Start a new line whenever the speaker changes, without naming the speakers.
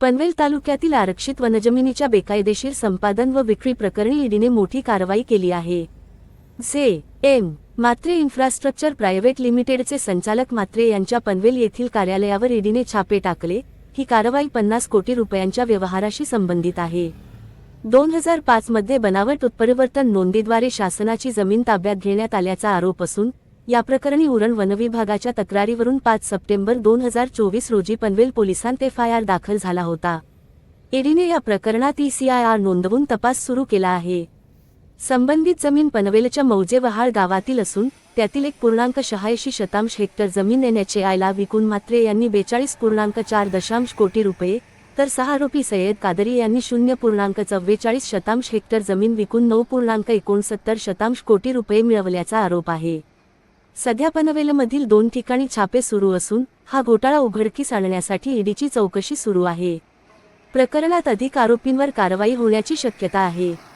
पनवेल तालुक्यातील आरक्षित वनजमिनीच्या बेकायदेशीर संपादन व विक्री प्रकरणी ईडीने मोठी कारवाई केली आहे. J M. Matre infrastructure private लिमिटेडचे संचालक मात्रे यांच्या पनवेल येथील कार्यालयावर ईडीने छापे टाकले. ही कारवाई पन्नास कोटी रुपयांच्या व्यवहाराशी संबंधित आहे. दोन हजार पाच मध्ये बनावट उत्परिवर्तन नोंदीद्वारे शासनाची जमीन ताब्यात घेण्यात आल्याचा आरोप असून या प्रकरणी उरण वनविभागाच्या तक्रारीवरून पाच सप्टेंबर दोन हजार चोवीस रोजी पनवेल पोलिसांत एफ आय आर दाखल झाला होता. ईडीने या प्रकरणात ई सी आयआर नोंदवून तपास सुरू केला आहे. संबंधित जमीन पनवेलच्या मौजे वहाळ गावातील असून त्यातील एक पूर्णांक शहाऐंशी शतांश हेक्टर जमीन एनएचएआयला विकून मात्रे यांनी बेचाळीस पूर्णांक चार दशांश कोटी रुपये तर सहा आरोपी सय्यद कादरी यांनी शून्य पूर्णांक चव्वेचाळीस शतांश हेक्टर जमीन विकून नऊ पूर्णांक एकोणसत्तर शतांश कोटी रुपये मिळवल्याचा आरोप आहे. सध्या पनवेलमधील दोन ठिकाणी छापे सुरू असून हा घोटाळा उघडकीस आणण्यासाठी ईडीची चौकशी सुरू आहे. प्रकरणात अधिक आरोपींवर कारवाई होण्याची शक्यता आहे.